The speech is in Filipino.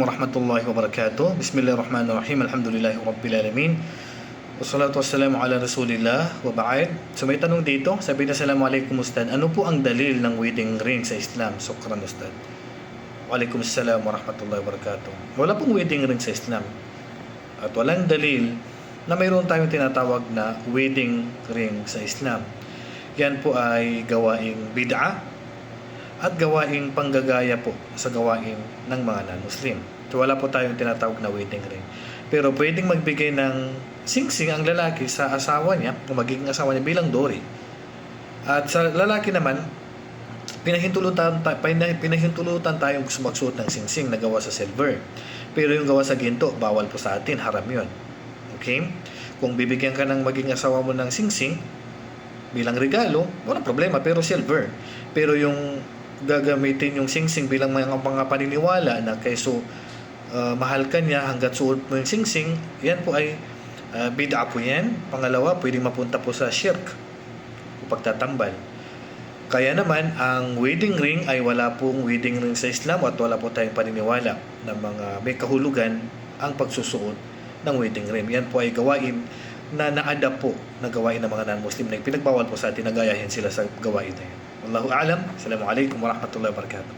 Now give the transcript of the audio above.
Warahmatullahi wabarakatuh. Bismillahirrahmanirrahim. Alhamdulillahi rabbil alamin. Wassalatu wassalamu ala rasulillah wa ba'd. So may tanong dito, sabi na Assalamualaikum Ustad, ano po ang dalil ng wedding ring sa Islam? Sukran Ustad. Waalaikumsalam warahmatullahi wabarakatuh. Wala pong wedding ring sa Islam. At walang dalil na mayroon tayong tinatawag na wedding ring sa Islam. Yan po ay gawaing bid'ah at gawaing panggagaya po sa gawain ng mga non-Muslim. So wala po tayong tinatawag na wedding ring. Pero pwedeng magbigay ng singsing ang lalaki sa asawa niya, o magiging asawa niya bilang dori. At sa lalaki naman, pinahintulutan, ta- pinah- pinahintulutan tayong magsuot ng singsing na gawa sa silver. Pero yung gawa sa ginto, bawal po sa atin, haram yun. Okay? Kung bibigyan ka ng maging asawa mo ng singsing, bilang regalo, walang problema, pero silver. Pero yung gagamitin yung singsing bilang mga, mga paniniwala na kayso uh, mahal ka niya hanggat suot mo yung singsing, yan po ay uh, bid'a po yan. Pangalawa, pwedeng mapunta po sa shirk o pagtatambal. Kaya naman, ang wedding ring ay wala pong wedding ring sa Islam at wala po tayong paniniwala na mga may kahulugan ang pagsusuot ng wedding ring. Yan po ay gawain na na-adapt po na gawain ng mga non-Muslim na pinagbawal po sa atin na gayahin sila sa gawain na yan. Wallahu a'lam. Assalamualaikum warahmatullahi wabarakatuh.